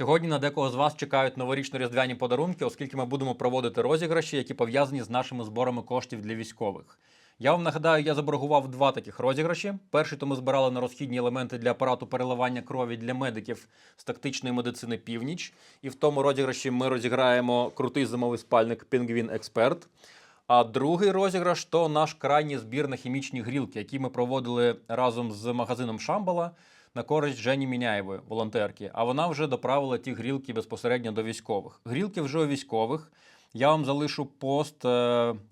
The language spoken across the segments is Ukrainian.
Сьогодні на декого з вас чекають новорічно-різдвяні подарунки, оскільки ми будемо проводити розіграші, які пов'язані з нашими зборами коштів для військових. Я вам нагадаю, я заборгував два таких розіграші. Перший то ми збирали на розхідні елементи для апарату переливання крові для медиків з тактичної медицини Північ. І в тому розіграші ми розіграємо крутий зимовий спальник Пінгвін Експерт. А другий розіграш то наш крайній збір на хімічні грілки, які ми проводили разом з магазином Шамбала на користь Жені Міняєвої, волонтерки. А вона вже доправила ті грілки безпосередньо до військових. Грілки вже у військових. Я вам залишу пост, е,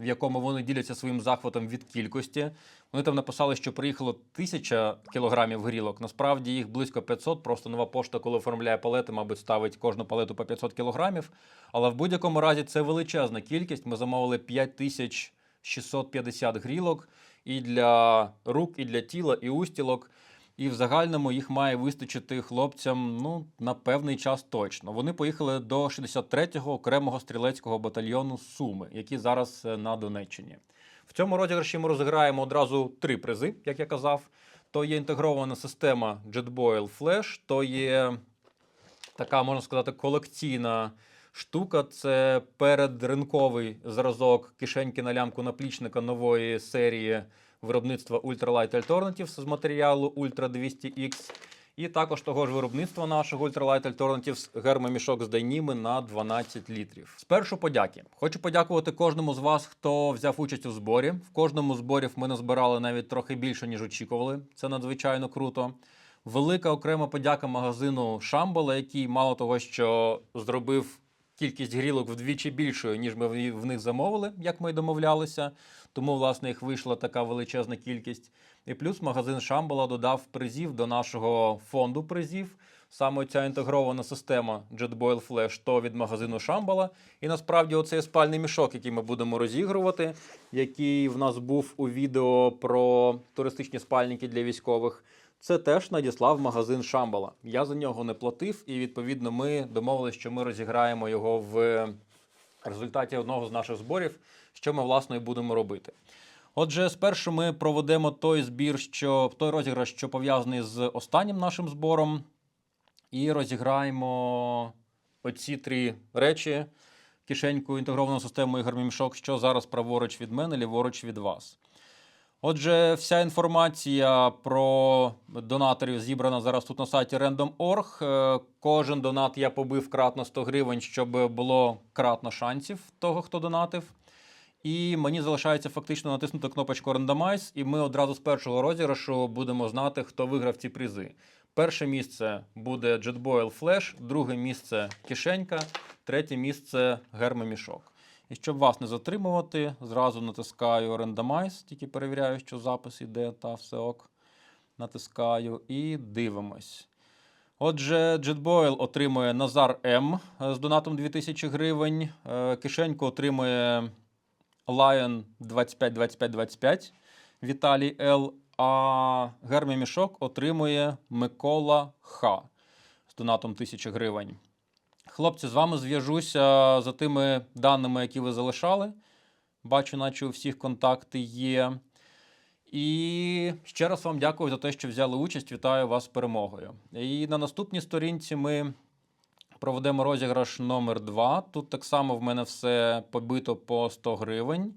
в якому вони діляться своїм захватом від кількості. Вони там написали, що приїхало тисяча кілограмів грілок. Насправді їх близько 500. Просто нова пошта, коли оформляє палети, мабуть, ставить кожну палету по 500 кілограмів. Але в будь-якому разі це величезна кількість. Ми замовили 5650 грілок і для рук, і для тіла, і устілок. І в загальному їх має вистачити хлопцям ну, на певний час точно. Вони поїхали до 63-го окремого стрілецького батальйону Суми, які зараз е, на Донеччині. В цьому розіграші ми розіграємо одразу три призи, як я казав. То є інтегрована система JetBoil Flash, то є така, можна сказати, колекційна штука. Це передринковий зразок кишеньки на лямку наплічника нової серії виробництва Ultralight Alternatives з матеріалу Ultra 200X. І також того ж виробництва нашого Ultralight Alternatives гермомішок з дайніми на 12 літрів. Спершу подяки. Хочу подякувати кожному з вас, хто взяв участь у зборі. В кожному зборі ми назбирали навіть трохи більше, ніж очікували. Це надзвичайно круто. Велика окрема подяка магазину Шамбала, який мало того, що зробив кількість грілок вдвічі більшою, ніж ми в- них замовили, як ми й домовлялися. Тому, власне, їх вийшла така величезна кількість. І плюс магазин Шамбала додав призів до нашого фонду призів. Саме ця інтегрована система JetBoil Flash то від магазину Шамбала. І насправді оцей спальний мішок, який ми будемо розігрувати, який в нас був у відео про туристичні спальники для військових. Це теж надіслав магазин Шамбала. Я за нього не платив, і відповідно ми домовилися, що ми розіграємо його в результаті одного з наших зборів, що ми власне і будемо робити. Отже, спершу ми проведемо той збір, що той розіграш, що пов'язаний з останнім нашим збором, і розіграємо оці три речі: кишеньку, інтегровану систему і гармімішок, що зараз праворуч від мене, ліворуч від вас. Отже, вся інформація про донаторів зібрана зараз тут на сайті random.org. Е, Кожен донат я побив кратно 100 гривень, щоб було кратно шансів того, хто донатив. І мені залишається фактично натиснути кнопочку Randomize, і ми одразу з першого розіграшу будемо знати, хто виграв ці призи. Перше місце буде JetBoil Flash, друге місце кишенька, третє місце гермомішок. І щоб вас не затримувати, зразу натискаю Randomize, тільки перевіряю, що запис іде та все ок. Натискаю і дивимось. Отже, JetBoil отримує Назар М з донатом 2000 гривень. Е, Кишенько отримує Lion 25 25 25 Віталій Л. А Гермімішок отримує Микола Х з донатом 1000 гривень. Хлопці, з вами зв'яжуся за тими даними, які ви залишали. Бачу, наче у всіх контакти є. І ще раз вам дякую за те, що взяли участь. Вітаю вас з перемогою. І на наступній сторінці ми проведемо розіграш номер 2. Тут так само в мене все побито по 100 гривень.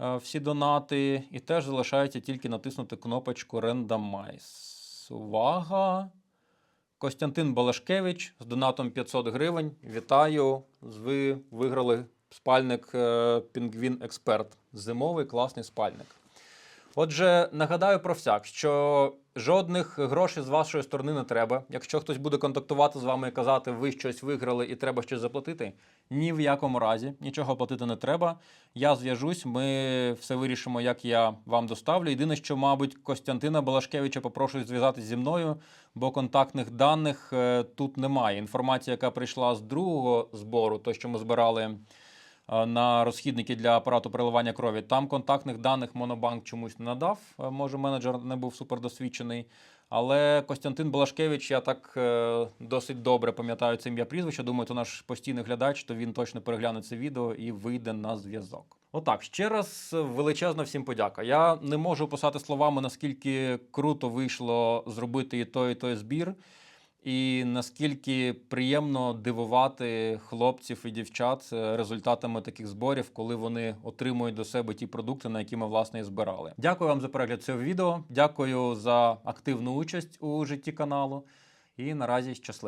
е, Всі донати. І теж залишається тільки натиснути кнопочку Randomize. Увага! Костянтин Балашкевич з донатом 500 гривень. Вітаю! Ви виграли спальник е, Пінгвін Експерт. Зимовий класний спальник. Отже, нагадаю про всяк, що жодних грошей з вашої сторони не треба. Якщо хтось буде контактувати з вами і казати, ви щось виграли і треба щось заплатити, ні в якому разі нічого платити не треба. Я зв'яжусь, ми все вирішимо, як я вам доставлю. Єдине, що, мабуть, Костянтина Балашкевича попрошу зв'язатися зі мною, бо контактних даних е, тут немає. Інформація, яка прийшла з другого збору, то що ми збирали на розхідники для апарату переливання крові. Там контактних даних Монобанк чомусь не надав. Е, Може, менеджер не був супердосвідчений. Але Костянтин Балашкевич, я так е, досить добре пам'ятаю це ім'я прізвище. Думаю, то наш постійний глядач, то він точно перегляне це відео і вийде на зв'язок. Отак, ще раз величезна всім подяка. Я не можу описати словами, наскільки круто вийшло зробити і той, і той збір. І наскільки приємно дивувати хлопців і дівчат результатами таких зборів, коли вони отримують до себе ті продукти, на які ми власне і збирали. Дякую вам за перегляд цього відео. Дякую за активну участь у житті каналу. І наразі щасливо.